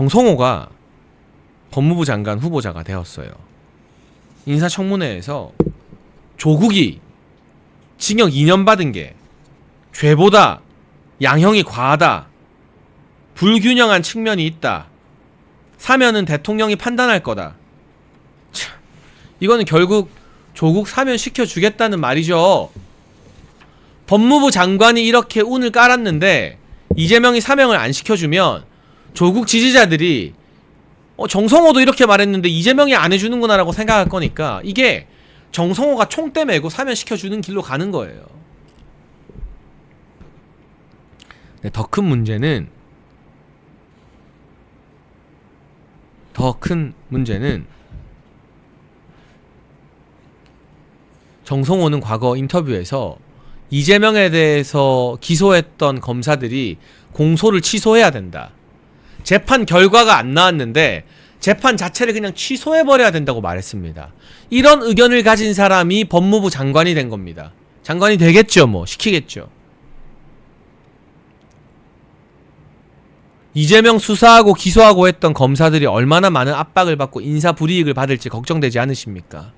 정성호가 법무부 장관 후보자가 되었어요. 인사청문회에서 조국이 징역 2년 받은 게 죄보다 양형이 과하다. 불균형한 측면이 있다. 사면은 대통령이 판단할 거다. 참, 이거는 결국 조국 사면 시켜주겠다는 말이죠. 법무부 장관이 이렇게 운을 깔았는데 이재명이 사명을 안 시켜주면 조국 지지자들이 어, 정성호도 이렇게 말했는데 이재명이 안 해주는구나라고 생각할 거니까 이게 정성호가 총대 메고 사면 시켜주는 길로 가는 거예요. 네, 더 큰 문제는 더 큰 문제는 정성호는 과거 인터뷰에서 이재명에 대해서 기소했던 검사들이 공소를 취소해야 된다. 재판 결과가 안 나왔는데 재판 자체를 그냥 취소해버려야 된다고 말했습니다. 이런 의견을 가진 사람이 법무부 장관이 된 겁니다. 장관이 되겠죠, 뭐. 시키겠죠. 이재명 수사하고 기소하고 했던 검사들이 얼마나 많은 압박을 받고 인사 불이익을 받을지 걱정되지 않으십니까?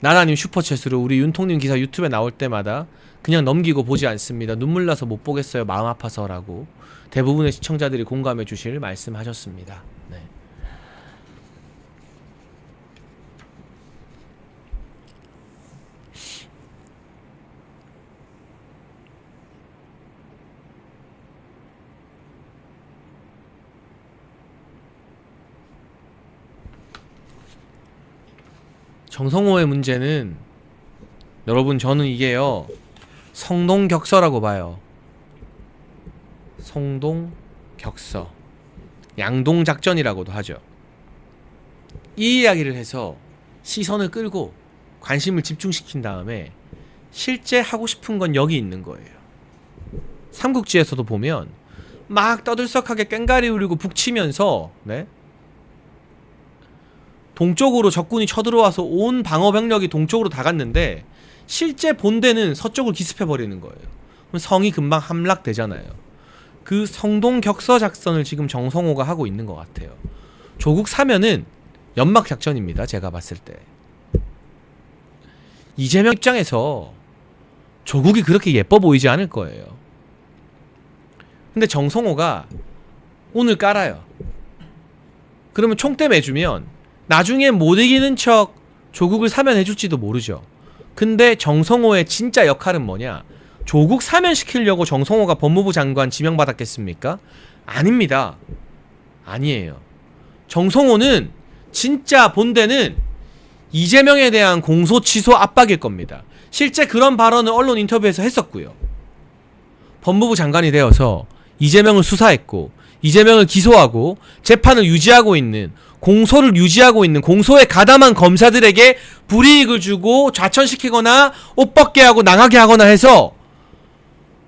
나나님 슈퍼챗으로 우리 윤통님 기사 유튜브에 나올 때마다 그냥 넘기고 보지 않습니다. 눈물 나서 못 보겠어요. 마음 아파서라고 대부분의 시청자들이 공감해 주실 말씀하셨습니다. 네. 정성호의 문제는 여러분 저는 이게요 성동격서라고 봐요. 성동격서 양동작전이라고도 하죠. 이 이야기를 해서 시선을 끌고 관심을 집중시킨 다음에 실제 하고 싶은 건 여기 있는 거예요. 삼국지에서도 보면 막 떠들썩하게 꽹가리 울리고 북치면서 네? 동쪽으로 적군이 쳐들어와서 온 방어 병력이 동쪽으로 다 갔는데 실제 본대는 서쪽을 기습해 버리는 거예요. 그럼 성이 금방 함락되잖아요. 그 성동 격서 작전을 지금 정성호가 하고 있는 것 같아요. 조국 사면은 연막 작전입니다. 제가 봤을 때 이재명 입장에서 조국이 그렇게 예뻐 보이지 않을 거예요. 근데 정성호가 오늘 깔아요. 그러면 총대 매주면 나중에 못 이기는 척 조국을 사면해줄지도 모르죠. 근데 정성호의 진짜 역할은 뭐냐? 조국 사면시키려고 정성호가 법무부 장관 지명받았겠습니까? 아닙니다. 아니에요. 정성호는 진짜 본대는 이재명에 대한 공소 취소 압박일 겁니다. 실제 그런 발언을 언론 인터뷰에서 했었고요. 법무부 장관이 되어서 이재명을 수사했고 이재명을 기소하고 재판을 유지하고 있는 공소를 유지하고 있는 공소에 가담한 검사들에게 불이익을 주고 좌천시키거나 옷 벗게 하고 나가게 하거나 해서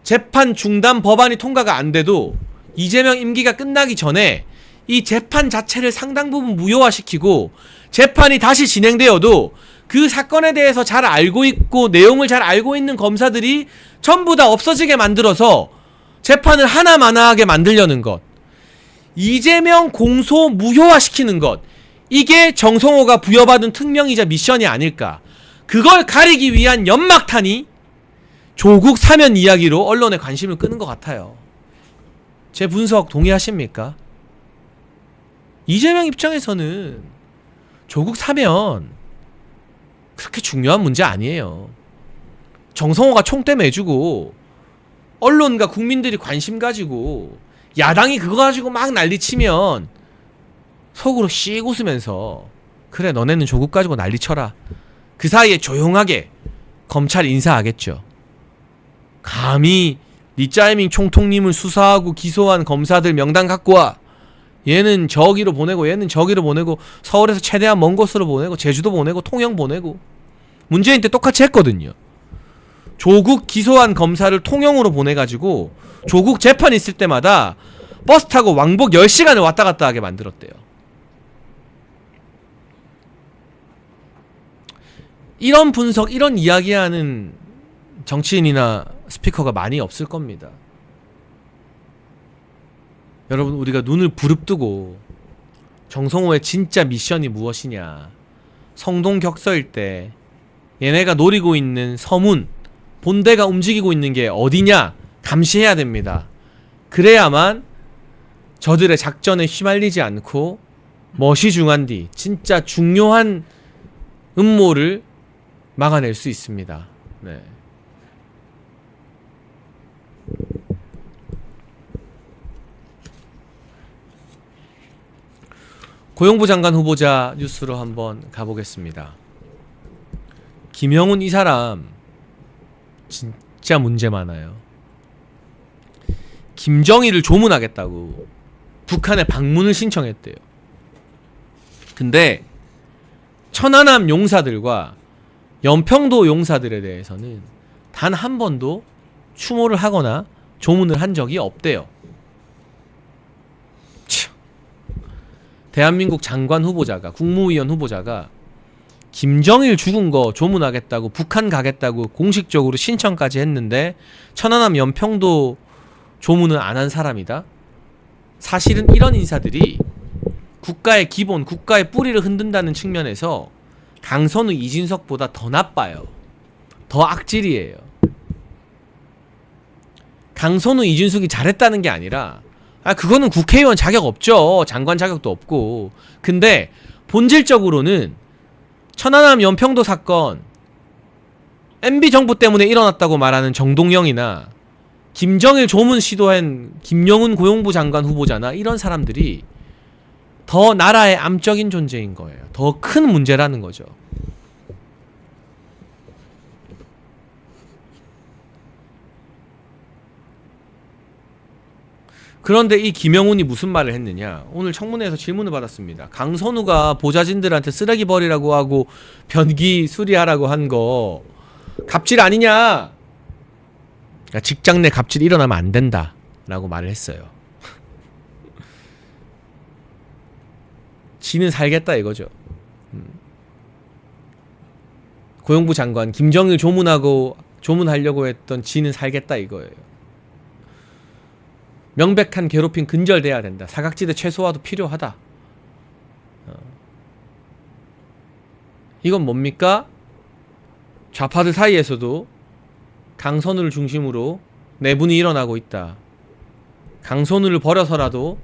재판 중단 법안이 통과가 안 돼도 이재명 임기가 끝나기 전에 이 재판 자체를 상당 부분 무효화시키고 재판이 다시 진행되어도 그 사건에 대해서 잘 알고 있고 내용을 잘 알고 있는 검사들이 전부 다 없어지게 만들어서 재판을 하나마나하게 만들려는 것. 이재명 공소 무효화시키는 것. 이게 정성호가 부여받은 특명이자 미션이 아닐까. 그걸 가리기 위한 연막탄이 조국 사면 이야기로 언론의 관심을 끄는 것 같아요. 제 분석 동의하십니까? 이재명 입장에서는 조국 사면 그렇게 중요한 문제 아니에요. 정성호가 총대 매주고 언론과 국민들이 관심 가지고 야당이 그거 가지고 막 난리치면 속으로 씩 웃으면서 그래 너네는 조국 가지고 난리쳐라. 그 사이에 조용하게 검찰 인사하겠죠. 감히 리짜이밍 총통님을 수사하고 기소한 검사들 명단 갖고 와. 얘는 저기로 보내고 얘는 저기로 보내고 서울에서 최대한 먼 곳으로 보내고 제주도 보내고 통영 보내고. 문재인 때 똑같이 했거든요. 조국 기소한 검사를 통영으로 보내가지고 조국 재판 있을 때마다 버스 타고 왕복 10시간을 왔다 갔다 하게 만들었대요. 이런 분석, 이런 이야기하는 정치인이나 스피커가 많이 없을 겁니다. 여러분 우리가 눈을 부릅뜨고 정성호의 진짜 미션이 무엇이냐 성동 격서일 때 얘네가 노리고 있는 서문 본대가 움직이고 있는 게 어디냐 감시해야 됩니다. 그래야만 저들의 작전에 휘말리지 않고 멋이 중한 뒤 진짜 중요한 음모를 막아낼 수 있습니다. 네. 고용부 장관 후보자 뉴스로 한번 가보겠습니다. 김영훈 이 사람 진짜 문제 많아요. 김정일을 조문하겠다고 북한에 방문을 신청했대요. 근데 천안함 용사들과 연평도 용사들에 대해서는 단 한 번도 추모를 하거나 조문을 한 적이 없대요. 참. 대한민국 장관 후보자가 국무위원 후보자가 김정일 죽은 거 조문하겠다고 북한 가겠다고 공식적으로 신청까지 했는데 천안함 연평도 조문을 안한 사람이다. 사실은 이런 인사들이 국가의 기본, 국가의 뿌리를 흔든다는 측면에서 강선우 이진석보다 더 나빠요. 더 악질이에요. 강선우 이준석이 잘했다는 게 아니라 아 그거는 국회의원 자격 없죠. 장관 자격도 없고. 근데 본질적으로는 천안함 연평도 사건 MB 정부 때문에 일어났다고 말하는 정동영이나 김정일 조문 시도한 김영훈 고용부 장관 후보자나 이런 사람들이 더 나라의 암적인 존재인 거예요. 더 큰 문제라는 거죠. 그런데 이 김영훈이 무슨 말을 했느냐? 오늘 청문회에서 질문을 받았습니다. 강선우가 보좌진들한테 쓰레기 버리라고 하고 변기 수리하라고 한 거 갑질 아니냐? 그러니까 직장 내 갑질이 일어나면 안 된다라고 말을 했어요. 지는 살겠다 이거죠. 음. 고용부 장관 김정일 조문하고 조문하려고 했던 지는 살겠다 이거예요. 명백한 괴롭힘 근절돼야 된다. 사각지대 최소화도 필요하다. 어. 이건 뭡니까? 좌파들 사이에서도 강선우를 중심으로 내분이 일어나고 있다. 강선우를 버려서라도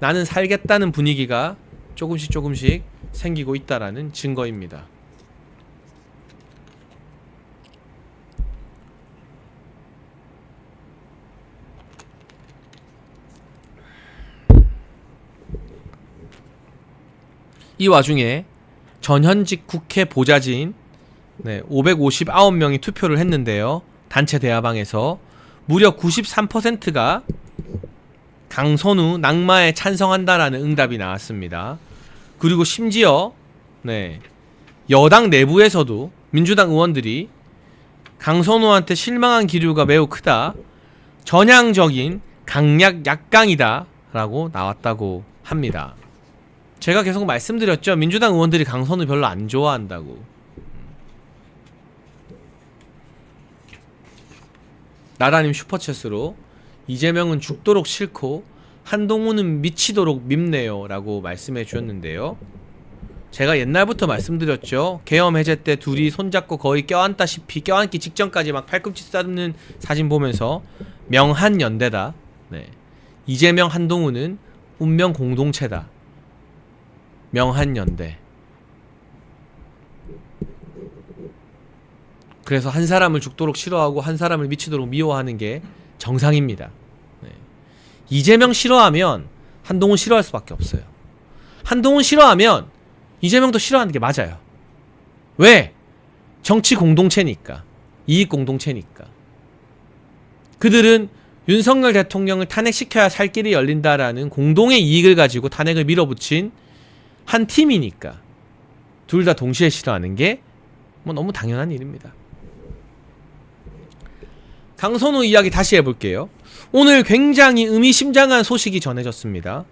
나는 살겠다는 분위기가 조금씩 조금씩 생기고 있다라는 증거입니다. 이 와중에 전현직 국회 보좌진 네, 559명이 투표를 했는데요. 단체 대화방에서 무려 93%가 강선우 낙마에 찬성한다라는 응답이 나왔습니다. 그리고 심지어 네, 여당 내부에서도 민주당 의원들이 강선우한테 실망한 기류가 매우 크다. 전향적인 강약 약강이다 라고 나왔다고 합니다. 제가 계속 말씀드렸죠. 민주당 의원들이 강선우 별로 안 좋아한다고. 나라님 슈퍼챗으로 이재명은 죽도록 싫고 한동훈은 미치도록 밉네요 라고 말씀해 주셨는데요. 제가 옛날부터 말씀드렸죠. 계엄 해제 때 둘이 손잡고 거의 껴안다시피 껴안기 직전까지 막 팔꿈치 싸는 사진 보면서 명한 연대다. 네. 이재명 한동훈은 운명 공동체다. 명한 연대. 그래서 한 사람을 죽도록 싫어하고 한 사람을 미치도록 미워하는 게 정상입니다. 네. 이재명 싫어하면 한동훈 싫어할 수밖에 없어요. 한동훈 싫어하면 이재명도 싫어하는 게 맞아요. 왜? 정치 공동체니까. 이익 공동체니까. 그들은 윤석열 대통령을 탄핵시켜야 살 길이 열린다라는 공동의 이익을 가지고 탄핵을 밀어붙인 한 팀이니까. 둘 다 동시에 싫어하는 게 뭐 너무 당연한 일입니다. 강선우 이야기 다시 해볼게요. 오늘 굉장히 의미심장한 소식이 전해졌습니다.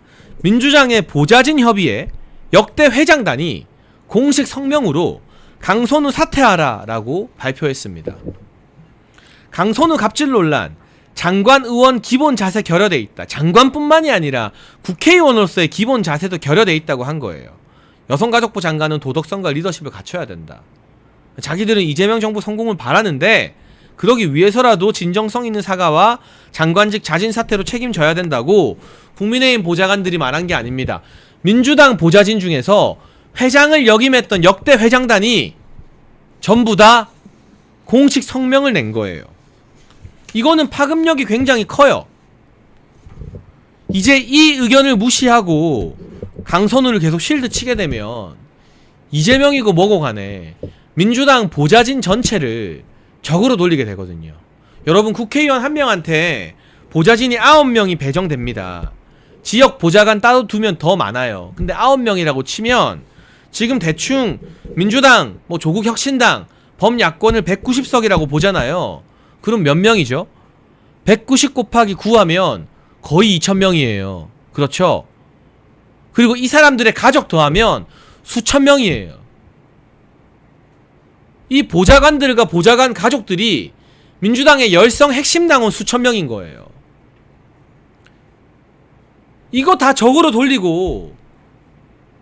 민주당의 보좌진 협의회 역대 회장단이 공식 성명으로 강선우 사퇴하라 라고 발표했습니다. 강선우 갑질 논란, 장관 의원 기본 자세 결여돼 있다. 장관뿐만이 아니라 국회의원으로서의 기본 자세도 결여돼 있다고 한 거예요. 여성가족부 장관은 도덕성과 리더십을 갖춰야 된다. 자기들은 이재명 정부 성공을 바라는데 그러기 위해서라도 진정성 있는 사과와 장관직 자진 사퇴로 책임져야 된다고 국민의힘 보좌관들이 말한 게 아닙니다. 민주당 보좌진 중에서 회장을 역임했던 역대 회장단이 전부 다 공식 성명을 낸 거예요. 이거는 파급력이 굉장히 커요. 이제 이 의견을 무시하고 강선우를 계속 실드 치게 되면 이재명이고 뭐고 간에 민주당 보좌진 전체를 적으로 돌리게 되거든요. 여러분 국회의원 한 명한테 보좌진이 아홉 명이 배정됩니다. 지역 보좌관 따로 두면 더 많아요. 근데 아홉 명이라고 치면 지금 대충 민주당, 뭐 조국 혁신당, 범야권을 190석이라고 보잖아요. 그럼 몇 명이죠? 190 곱하기 9하면 거의 2,000명이에요. 그렇죠? 그리고 이 사람들의 가족 더하면 수천 명이에요. 이 보좌관들과 보좌관 가족들이 민주당의 열성 핵심 당원 수천 명인 거예요. 이거 다 적으로 돌리고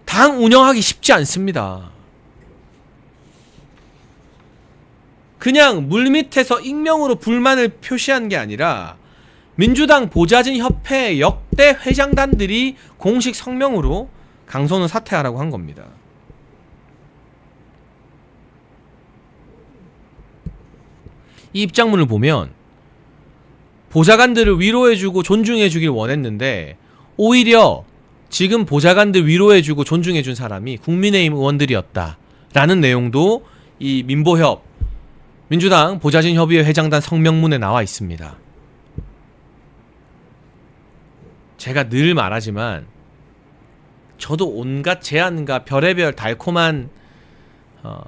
당 운영하기 쉽지 않습니다. 그냥 물밑에서 익명으로 불만을 표시한 게 아니라 민주당 보좌진 협회 역대 회장단들이 공식 성명으로 강선우 사퇴하라고 한 겁니다. 이 입장문을 보면 보좌관들을 위로해주고 존중해주길 원했는데 오히려 지금 보좌관들 위로해주고 존중해준 사람이 국민의힘 의원들이었다 라는 내용도 이 민보협 민주당 보좌진 협의회 회장단 성명문에 나와 있습니다. 제가 늘 말하지만 저도 온갖 제안과 별의별 달콤한 어,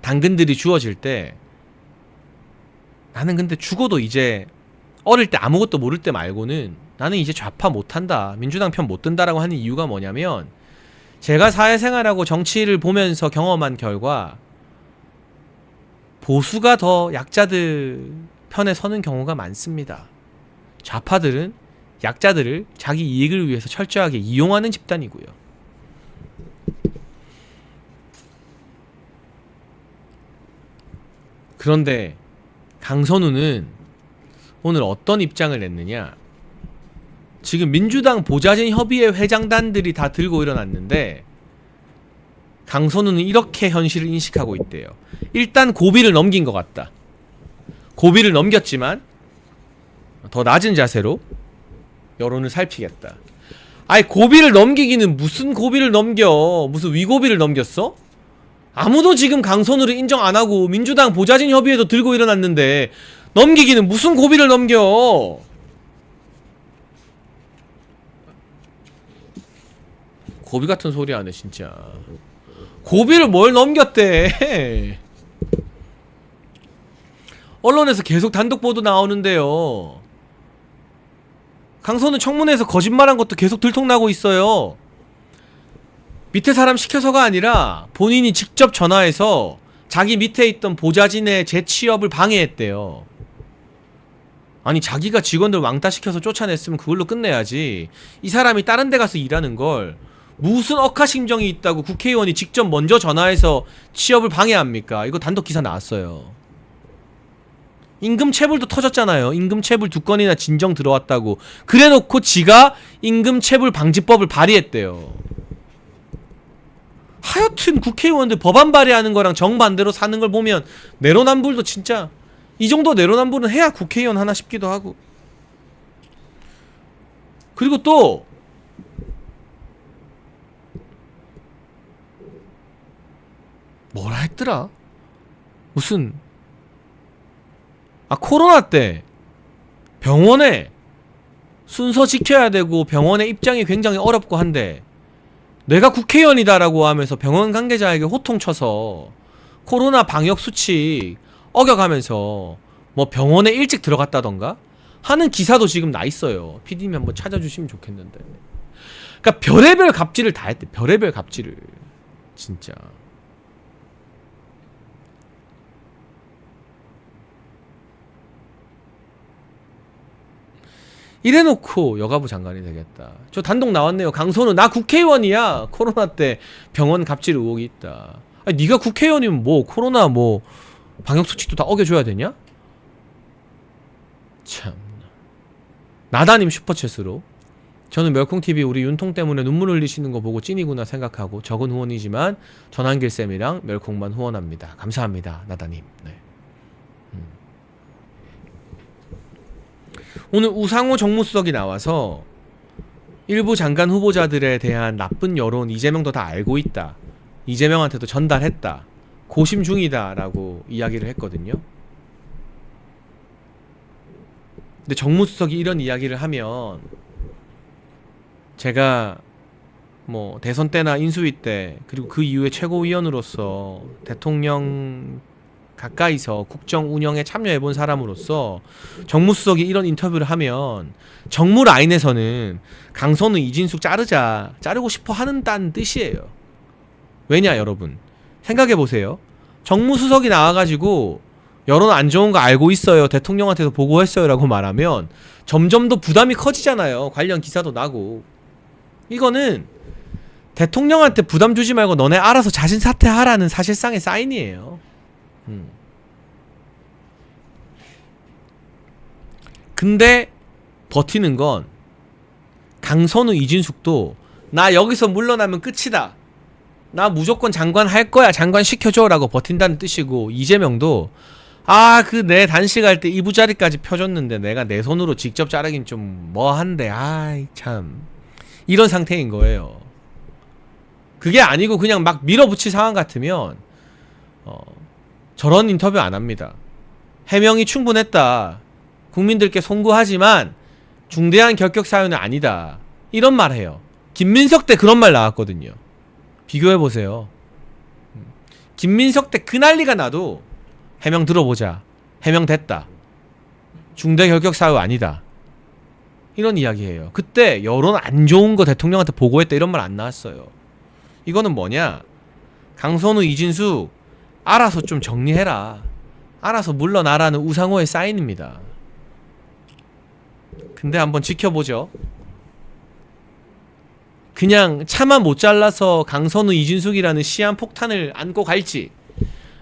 당근들이 주어질 때 나는 근데 죽어도 이제 어릴 때 아무것도 모를 때 말고는 나는 이제 좌파 못한다 민주당 편 못 든다라고 하는 이유가 뭐냐면 제가 사회생활하고 정치를 보면서 경험한 결과 보수가 더 약자들 편에 서는 경우가 많습니다. 좌파들은 약자들을 자기 이익을 위해서 철저하게 이용하는 집단이고요. 그런데 강선우는 오늘 어떤 입장을 냈느냐? 지금 민주당 보좌진 협의회 회장단들이 다 들고 일어났는데 강선우는 이렇게 현실을 인식하고 있대요. 일단 고비를 넘긴 것 같다. 고비를 넘겼지만 더 낮은 자세로 여론을 살피겠다. 아니 고비를 넘기기는 무슨 고비를 넘겨? 무슨 위고비를 넘겼어? 아무도 지금 강선우를 인정 안 하고 민주당 보좌진 협의회도 들고 일어났는데 넘기기는 무슨 고비를 넘겨? 고비 같은 소리 하네 진짜. 고비를 뭘 넘겼대? 언론에서 계속 단독 보도 나오는데요. 강선우 청문회에서 거짓말한 것도 계속 들통나고 있어요. 밑에 사람 시켜서가 아니라 본인이 직접 전화해서 자기 밑에 있던 보좌진의 재취업을 방해했대요. 아니 자기가 직원들 왕따 시켜서 쫓아냈으면 그걸로 끝내야지. 이 사람이 다른 데 가서 일하는 걸 무슨 억하심정이 있다고 국회의원이 직접 먼저 전화해서 취업을 방해합니까? 이거 단독 기사 나왔어요. 임금 체불도 터졌잖아요. 임금 체불 두 건이나 진정 들어왔다고. 그래놓고 지가 임금 체불 방지법을 발의했대요. 하여튼 국회의원들 법안 발의하는 거랑 정반대로 사는 걸 보면 내로남불도 진짜 이 정도 내로남불은 해야 국회의원 하나 싶기도 하고. 그리고 또 뭐라 했더라? 무슨 아 코로나 때 병원에 순서 지켜야 되고 병원의 입장이 굉장히 어렵고 한데 내가 국회의원이다라고 하면서 병원 관계자에게 호통쳐서 코로나 방역 수칙 어겨가면서 뭐 병원에 일찍 들어갔다던가 하는 기사도 지금 나 있어요. PD님 한번 찾아주시면 좋겠는데. 그러니까 별의별 갑질을 다 했대. 별의별 갑질을 진짜. 이래놓고 여가부 장관이 되겠다. 저 단독 나왔네요. 강선우 나 국회의원이야. 코로나 때 병원 갑질 의혹이 있다. 아니, 네가 국회의원이면 뭐 코로나 뭐 방역 수칙도 다 어겨줘야 되냐? 참. 나다님 슈퍼챗으로 저는 멸콩TV 우리 윤통 때문에 눈물 흘리시는 거 보고 찐이구나 생각하고 적은 후원이지만 전한길 쌤이랑 멸콩만 후원합니다. 감사합니다. 나다님. 네. 오늘 우상호 정무수석이 나와서 일부 장관 후보자들에 대한 나쁜 여론 이재명도 다 알고 있다. 이재명한테도 전달했다. 고심 중이다라고 이야기를 했거든요. 근데 정무수석이 이런 이야기를 하면 제가 뭐 대선 때나 인수위 때 그리고 그 이후에 최고위원으로서 대통령 가까이서 국정 운영에 참여해 본 사람으로서 정무수석이 이런 인터뷰를 하면 정무 라인에서는 강선우 이진숙 자르자 자르고 싶어 하는다는 뜻이에요. 왜냐 여러분 생각해 보세요. 정무수석이 나와가지고 여론 안 좋은 거 알고 있어요. 대통령한테도 보고했어요라고 말하면 점점 더 부담이 커지잖아요. 관련 기사도 나고 이거는 대통령한테 부담 주지 말고 너네 알아서 자신 사퇴하라는 사실상의 사인이에요. 음. 근데 버티는 건 강선우 이진숙도 나 여기서 물러나면 끝이다. 나 무조건 장관 할 거야. 장관 시켜줘라고 버틴다는 뜻이고 이재명도 아 그 내 단식할 때 이부 자리까지 펴줬는데 내가 내 손으로 직접 자르긴 좀 뭐한데 아이 참 이런 상태인 거예요. 그게 아니고 그냥 막 밀어붙일 상황 같으면 어, 저런 인터뷰 안 합니다. 해명이 충분했다. 국민들께 송구하지만 중대한 결격 사유는 아니다. 이런 말 해요. 김민석 때 그런 말 나왔거든요. 비교해 보세요. 김민석 때 그 난리가 나도 해명 들어보자. 해명 됐다. 중대 결격 사유 아니다. 이런 이야기예요. 그때 여론 안 좋은 거 대통령한테 보고했다 이런 말 안 나왔어요. 이거는 뭐냐? 강선우 이진숙 알아서 좀 정리해라. 알아서 물러나라는 우상호의 사인입니다. 근데 한번 지켜보죠. 그냥 차마 못 잘라서 강선우 이진숙이라는 시한 폭탄을 안고 갈지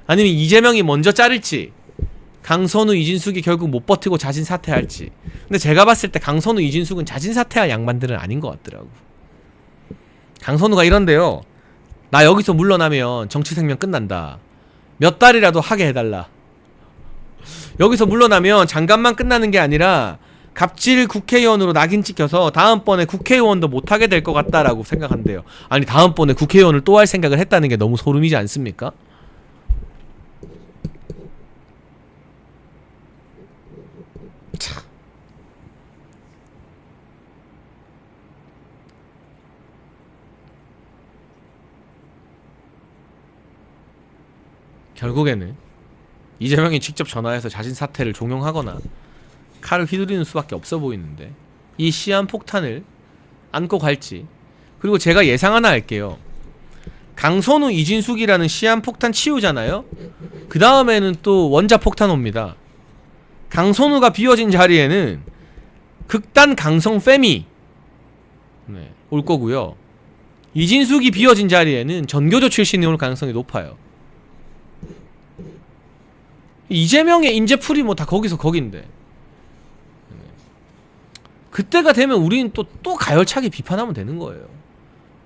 아니면 이재명이 먼저 자를지 강선우 이진숙이 결국 못 버티고 자진 사퇴할지 근데 제가 봤을 때 강선우 이진숙은 자진 사퇴할 양반들은 아닌 것 같더라고 강선우가 이런데요 나 여기서 물러나면 정치 생명 끝난다 몇 달이라도 하게 해달라 여기서 물러나면 장관만 끝나는 게 아니라 갑질 국회의원으로 낙인 찍혀서 다음번에 국회의원도 못하게 될 것 같다라고 생각한대요. 아니 다음번에 국회의원을 또 할 생각을 했다는 게 너무 소름이지 않습니까? 참. 결국에는 이재명이 직접 전화해서 자신 사퇴를 종용하거나 칼을 휘두르는 수밖에 없어 보이는데 이 시한 폭탄을 안고 갈지. 그리고 제가 예상 하나 할게요. 강선우 이진숙이라는 시한 폭탄 치우잖아요? 그 다음에는 또 원자 폭탄 옵니다. 강선우가 비워진 자리에는 극단 강성 페미 네, 올 거고요. 이진숙이 비워진 자리에는 전교조 출신이 올 가능성이 높아요 이재명의 인재풀이 뭐 다 거기서 거긴데 그때가 되면 우리는 또, 또 가열차게 비판하면 되는 거예요.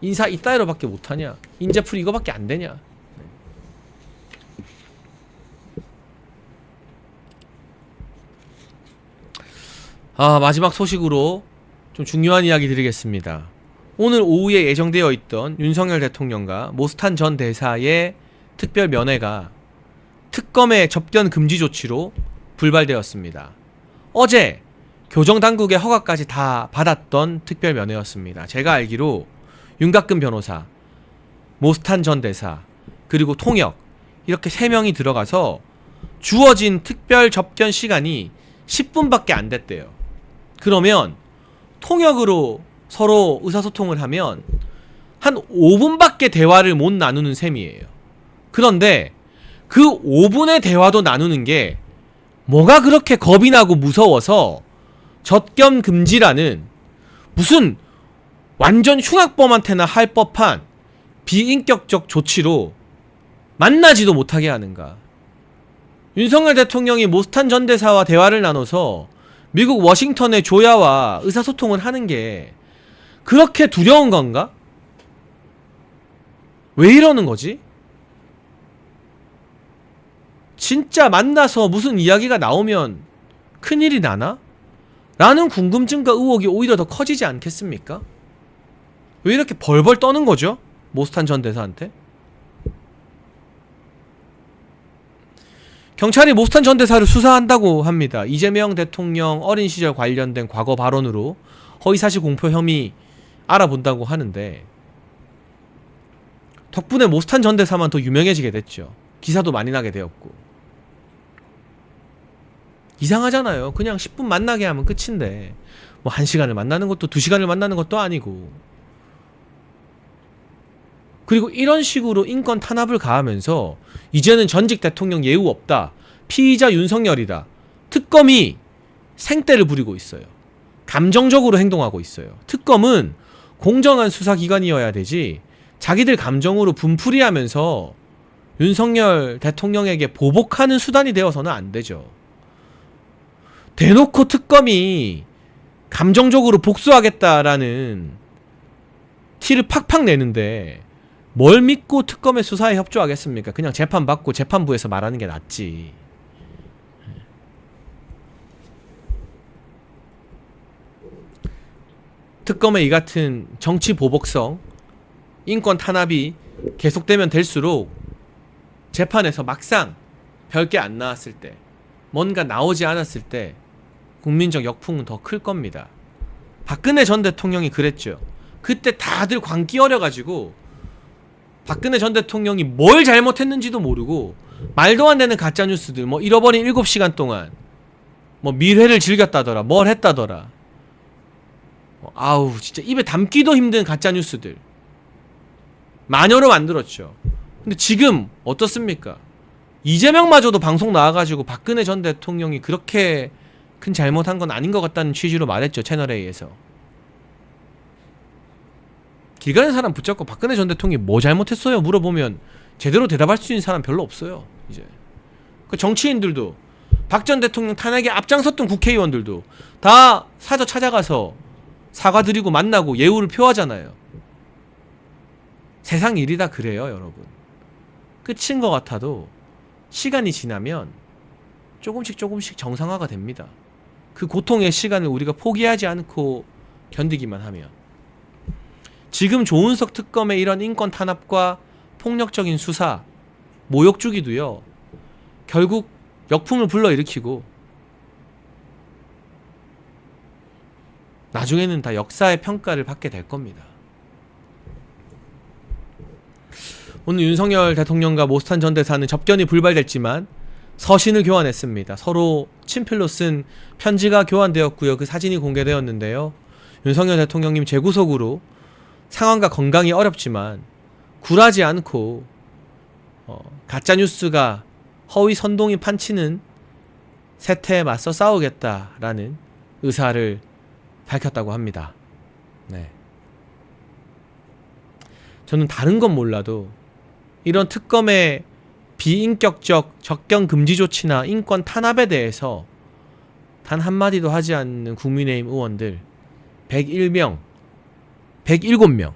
인사 이따위로밖에 못하냐? 인재풀 이거밖에 안 되냐? 아, 마지막 소식으로 좀 중요한 이야기 드리겠습니다. 오늘 오후에 예정되어 있던 윤석열 대통령과 모스탄 전 대사의 특별 면회가 특검의 접견 금지 조치로 불발되었습니다. 어제 교정 당국의 허가까지 다 받았던 특별 면회였습니다. 제가 알기로 윤곽근 변호사, 모스탄 전 대사, 그리고 통역 이렇게 세 명이 들어가서 주어진 특별 접견 시간이 10분밖에 안 됐대요. 그러면 통역으로 서로 의사소통을 하면 한 5분밖에 대화를 못 나누는 셈이에요. 그런데 그 5분의 대화도 나누는 게 뭐가 그렇게 겁이 나고 무서워서 젖겸 금지라는 무슨 완전 흉악범한테나 할 법한 비인격적 조치로 만나지도 못하게 하는가. 윤석열 대통령이 모스탄 전 대사와 대화를 나눠서 미국 워싱턴의 조야와 의사소통을 하는 게 그렇게 두려운 건가? 왜 이러는 거지? 진짜 만나서 무슨 이야기가 나오면 큰일이 나나? 라는 궁금증과 의혹이 오히려 더 커지지 않겠습니까? 왜 이렇게 벌벌 떠는 거죠? 모스탄 전 대사한테? 경찰이 모스탄 전 대사를 수사한다고 합니다. 이재명 대통령 어린 시절 관련된 과거 발언으로 허위사실 공표 혐의 알아본다고 하는데 덕분에 모스탄 전 대사만 더 유명해지게 됐죠. 기사도 많이 나게 되었고. 이상하잖아요. 그냥 10분 만나게 하면 끝인데 뭐 1시간을 만나는 것도 2시간을 만나는 것도 아니고 그리고 이런 식으로 인권 탄압을 가하면서 이제는 전직 대통령 예우 없다. 피의자 윤석열이다. 특검이 생떼를 부리고 있어요. 감정적으로 행동하고 있어요. 특검은 공정한 수사기관이어야 되지 자기들 감정으로 분풀이하면서 윤석열 대통령에게 보복하는 수단이 되어서는 안 되죠. 대놓고 특검이 감정적으로 복수하겠다라는 티를 팍팍 내는데 뭘 믿고 특검의 수사에 협조하겠습니까? 그냥 재판 받고 재판부에서 말하는 게 낫지. 특검의 이 같은 정치 보복성, 인권 탄압이 계속되면 될수록 재판에서 막상 별게 안 나왔을 때, 뭔가 나오지 않았을 때 국민적 역풍은 더 클 겁니다. 박근혜 전 대통령이 그랬죠. 그때 다들 광기 어려가지고 박근혜 전 대통령이 뭘 잘못했는지도 모르고 말도 안 되는 가짜 뉴스들 뭐 잃어버린 7시간 동안 뭐 밀회를 즐겼다더라 뭘 했다더라 뭐 아우 진짜 입에 담기도 힘든 가짜 뉴스들 마녀로 만들었죠 근데 지금 어떻습니까 이재명마저도 방송 나와가지고 박근혜 전 대통령이 그렇게 큰 잘못한 건 아닌 것 같다는 취지로 말했죠 채널A에서. 길 가는 사람 붙잡고 박근혜 전 대통령이 뭐 잘못했어요? 물어보면 제대로 대답할 수 있는 사람 별로 없어요 이제. 그 정치인들도 박 전 대통령 탄핵에 앞장섰던 국회의원들도 다 사저 찾아가서 사과드리고 만나고 예우를 표하잖아요. 세상 일이 다 그래요 여러분. 끝인 것 같아도 시간이 지나면 조금씩 조금씩 정상화가 됩니다 그 고통의 시간을 우리가 포기하지 않고 견디기만 하면 지금 조은석 특검의 이런 인권 탄압과 폭력적인 수사, 모욕 주기도요. 결국 역풍을 불러일으키고 나중에는 다 역사의 평가를 받게 될 겁니다. 오늘 윤석열 대통령과 모스탄 전 대사는 접견이 불발됐지만 서신을 교환했습니다. 서로 친필로 쓴 편지가 교환되었고요. 그 사진이 공개되었는데요. 윤석열 대통령님 재구속으로 상황과 건강이 어렵지만 굴하지 않고 어, 가짜 뉴스가 허위 선동이 판치는 세태에 맞서 싸우겠다라는 의사를 밝혔다고 합니다. 네. 저는 다른 건 몰라도 이런 특검의 비인격적 접견 금지 조치나 인권 탄압에 대해서 단 한마디도 하지 않는 국민의힘 의원들 101명 107명.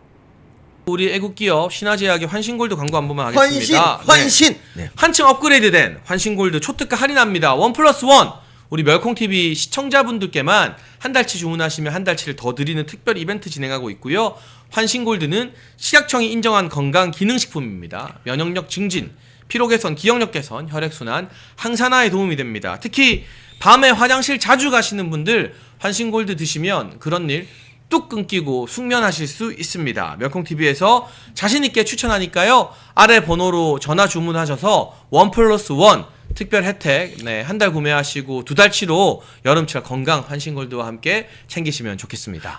우리 애국기업 신화제약의 환신골드 광고 한 번만 환신, 하겠습니다. 네. 환신. 네. 한층 업그레이드된 환신골드 초특가 할인합니다. 원 플러스 원. 우리 멸콩TV 시청자분들께만 한 달치 주문하시면 한 달치를 더 드리는 특별 이벤트 진행하고 있고요. 환신골드는 식약청이 인정한 건강 기능식품입니다. 면역력 증진, 피로 개선, 기억력 개선, 혈액 순환, 항산화에 도움이 됩니다. 특히 밤에 화장실 자주 가시는 분들 환신골드 드시면 그런 일 뚝 끊기고 숙면하실 수 있습니다. 멸콩TV에서 자신있게 추천하니까요. 아래 번호로 전화 주문하셔서 원 플러스 원 특별 혜택 네, 한 달 구매하시고 두 달치로 여름철 건강 환신골드와 함께 챙기시면 좋겠습니다.